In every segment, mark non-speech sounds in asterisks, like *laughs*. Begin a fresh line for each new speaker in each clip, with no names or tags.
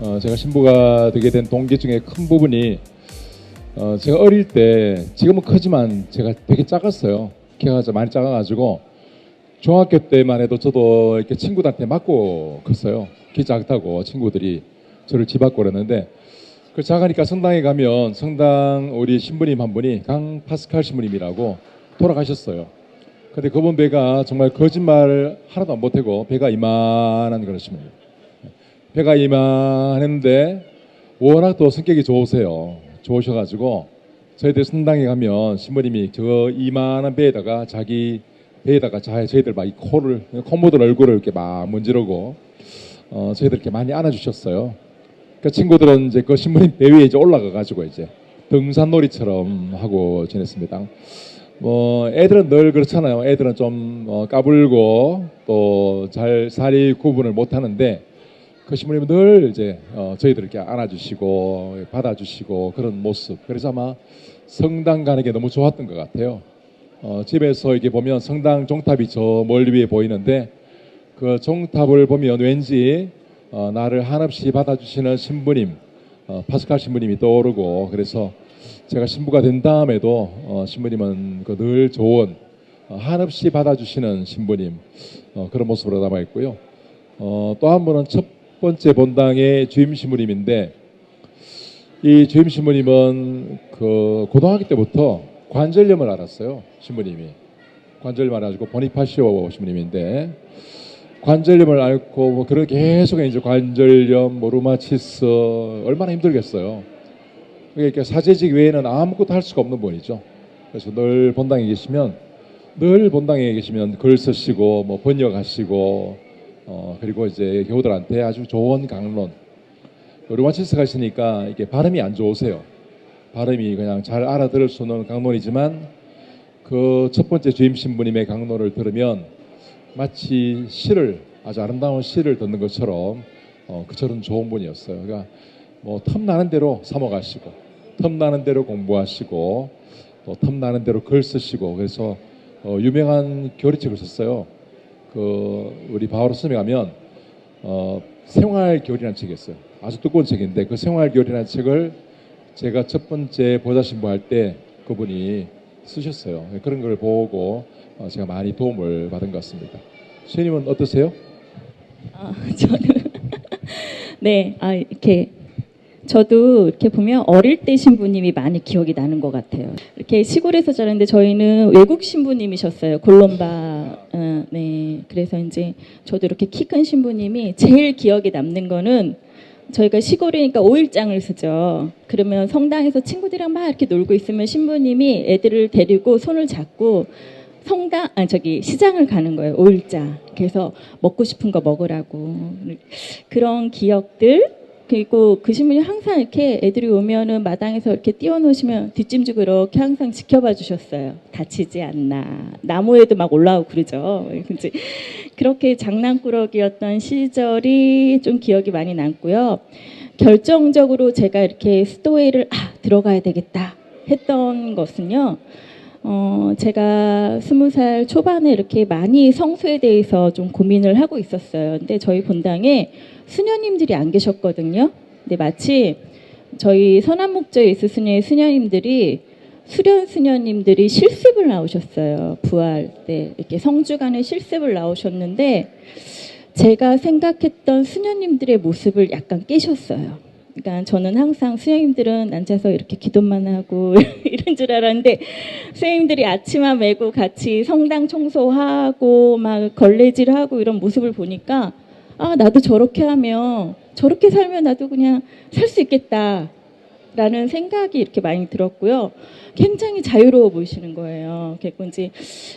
어, 제가 신부가 되게 된 동기 중에 큰 부분이 어, 제가 어릴 때 지금은 크지만 제가 되게 작았어요. 키가 좀 많이 작아가지고 중학교 때만 해도 저도 이렇게 친구들한테 맞고 컸어요. 키 작다고 친구들이 저를 집앞고 그랬는데 그 작으니까 성당에 가면 성당 우리 신부님 한 분이 강 파스칼 신부님이라고 돌아가셨어요. 근데 그분 배가 정말 거짓말 하나도 안 보태고 배가 이만한 신부님. 배가 이만했는데 워낙 또 성격이 좋으세요. 좋으셔가지고 저희들 성당에 가면 신부님이 저 이만한 배에다가 자기 배에다가 자 저희들 막 이 코를 콧모들 얼굴을 이렇게 막 문지르고 어, 저희들 이렇게 많이 안아주셨어요. 그 친구들은 이제 그 신부님 배 위에 이제 올라가가지고 이제 등산놀이처럼 하고 지냈습니다. 뭐 애들은 늘 그렇잖아요. 애들은 좀 어, 까불고 또잘 사리 구분을 못 하는데 그 신부님은 늘 이제 어, 저희들 이렇게 안아주시고 받아주시고 그런 모습. 그래서 아마 성당 가는 게 너무 좋았던 것 같아요. 어, 집에서 이렇게 보면 성당 종탑이 저 멀리 위에 보이는데 그 종탑을 보면 왠지 어, 나를 한없이 받아주시는 신부님, 어, 파스칼 신부님이 떠오르고 그래서 제가 신부가 된 다음에도 어, 신부님은 그 늘 좋은 어, 한없이 받아주시는 신부님 어, 그런 모습으로 남아 있고요. 어, 또한 분은 첫 번째 본당의 주임 신부님인데 이 주임 신부님은 그 고등학교 때부터 관절염을 앓았어요. 신부님이 관절염 앓아가지고 보니파시오 신부님인데 관절염을 앓고 뭐 그런 계속 이제 관절염, 뭐 루마티스 얼마나 힘들겠어요. 그러니까 사제직 외에는 아무것도 할 수가 없는 분이죠. 그래서 늘 본당에 계시면 늘 본당에 계시면 글 쓰시고 뭐 번역하시고 어 그리고 이제 교우들한테 아주 좋은 강론. 루마티스 가시니까 이게 발음이 안 좋으세요. 발음이 그냥 잘 알아들을 수 있는 강론이지만 그 첫 번째 주임 신부님의 강론을 들으면 마치 시를 아주 아름다운 시를 듣는 것처럼 어, 그처럼 좋은 분이었어요. 그러니까 뭐 틈나는 대로 사모가시고 틈나는 대로 공부하시고 또 틈나는 대로 글 쓰시고 그래서 어, 유명한 교리책을 썼어요. 그 우리 바오로 스에 가면 어, 생활교리라는 책이 있어요. 아주 두꺼운 책인데 그 생활교리라는 책을 제가 첫 번째 보좌 신부 할 때 그분이 쓰셨어요. 그런 걸 보고 어, 제가 많이 도움을 받은 것 같습니다. 수님은 어떠세요?
아, *laughs* 저는 *laughs* 네, 아 이렇게 저도 이렇게 보면 어릴 때 신부님이 많이 기억이 나는 것 같아요. 이렇게 시골에서 자랐는데 저희는 외국 신부님이셨어요. 골롬바. 어, 네, 그래서 이제 저도 이렇게 키 큰 신부님이 제일 기억에 남는 거는 저희가 시골이니까 오일장을 쓰죠. 그러면 성당에서 친구들이랑 막 이렇게 놀고 있으면 신부님이 애들을 데리고 손을 잡고 성당 아 저기 시장을 가는 거예요. 오일장. 그래서 먹고 싶은 거 먹으라고 그런 기억들 그리고 그 신부님 항상 이렇게 애들이 오면은 마당에서 이렇게 띄워놓으시면 뒷짐지고 이렇게 항상 지켜봐 주셨어요. 다치지 않나. 나무에도 막 올라오고 그러죠. 그렇게 장난꾸러기였던 시절이 좀 기억이 많이 남고요. 결정적으로 제가 이렇게 스토웨이를 아 들어가야 되겠다 했던 것은요. 어, 제가 스무 살 초반에 이렇게 많이 성수에 대해서 좀 고민을 하고 있었어요. 근데 저희 본당에 수녀님들이 안 계셨거든요. 근데 마치 저희 선한목적 예수 수녀의 수녀님들이 수련 수녀님들이 실습을 나오셨어요. 부활 때 이렇게 성주간에 실습을 나오셨는데 제가 생각했던 수녀님들의 모습을 약간 깨셨어요. 그러니까 저는 항상 수녀님들은 앉아서 이렇게 기도만 하고 *laughs* 이런 줄 알았는데 수녀님들이 아치마 메고 같이 성당 청소하고 막 걸레질하고 이런 모습을 보니까 아 나도 저렇게 하면 저렇게 살면 나도 그냥 살 수 있겠다. 라는 생각이 이렇게 많이 들었고요. 굉장히 자유로워 보이시는 거예요. 그래서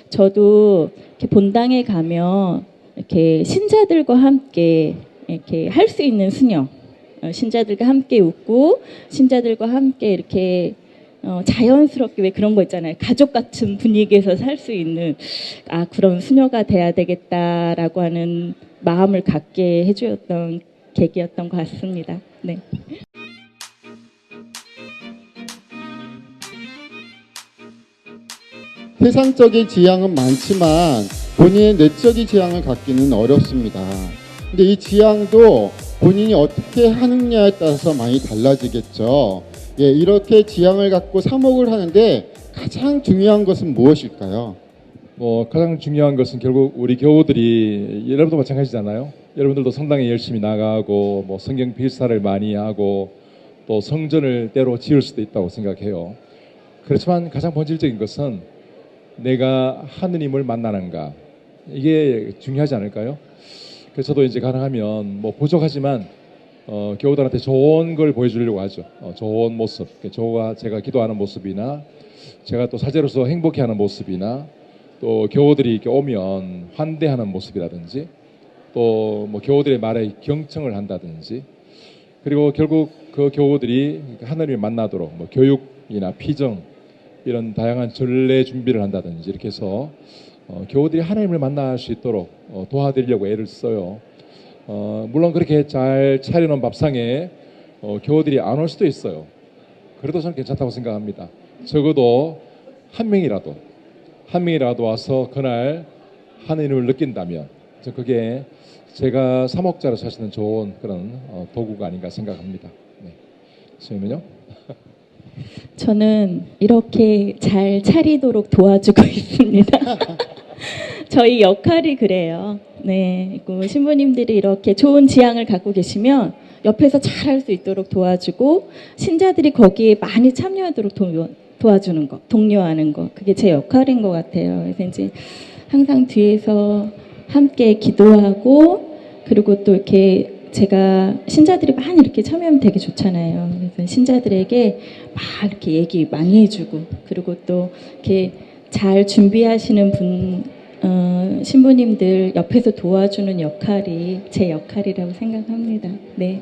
저도 이렇게 본당에 가면 이렇게 신자들과 함께 이렇게 할 수 있는 수녀, 어, 신자들과 함께 웃고 신자들과 함께 이렇게 어, 자연스럽게 왜 그런 거 있잖아요. 가족 같은 분위기에서 살 수 있는 아 그런 수녀가 돼야 되겠다라고 하는 마음을 갖게 해주었던 계기였던 것 같습니다. 네.
세상적인 지향은 많지만 본인의 내적인 지향을 갖기는 어렵습니다. 근데 이 지향도 본인이 어떻게 하느냐에 따라서 많이 달라지겠죠. 예, 이렇게 지향을 갖고 사목을 하는데 가장 중요한 것은 무엇일까요?
뭐 가장 중요한 것은 결국 우리 교우들이 여러분도 마찬가지잖아요. 여러분들도 성당에 열심히 나가고 뭐 성경 필사를 많이 하고 또 성전을 때로 지을 수도 있다고 생각해요. 그렇지만 가장 본질적인 것은 내가 하느님을 만나는가 이게 중요하지 않을까요? 그래서 저도 이제 가능하면 뭐 부족하지만 어, 교우들한테 좋은 걸 보여주려고 하죠. 어, 좋은 모습, 저와 제가 기도하는 모습이나 제가 또 사제로서 행복해하는 모습이나 또 교우들이 이렇게 오면 환대하는 모습이라든지 또 뭐 교우들의 말에 경청을 한다든지 그리고 결국 그 교우들이 하나님을 만나도록 뭐 교육이나 피정 이런 다양한 전례 준비를 한다든지 이렇게 해서 어, 교우들이 하나님을 만날 수 있도록 어, 도와드리려고 애를 써요. 어, 물론 그렇게 잘 차려놓은 밥상에 어, 교우들이 안 올 수도 있어요. 그래도 저는 괜찮다고 생각합니다. 적어도 한 명이라도 한 명이라도 와서 그날 하느님을 느낀다면 저 그게 제가 사목자로 사시는 좋은 그런 어, 도구가 아닌가 생각합니다. 네. 수님은요?
저는 이렇게 잘 차리도록 도와주고 *laughs* 있습니다. *laughs* 저희 역할이 그래요. 네, 그 신부님들이 이렇게 좋은 지향을 갖고 계시면 옆에서 잘할 수 있도록 도와주고 신자들이 거기에 많이 참여하도록 도, 도와주는 거, 독려하는 거, 그게 제 역할인 것 같아요. 그래서 이제 항상 뒤에서 함께 기도하고 그리고 또 이렇게 제가 신자들이 많이 이렇게 참여하면 되게 좋잖아요. 그래서 신자들에게 막 이렇게 얘기 많이 해주고 그리고 또 이렇게 잘 준비하시는 분 어, 신부님들 옆에서 도와주는 역할이 제 역할이라고 생각합니다. 네.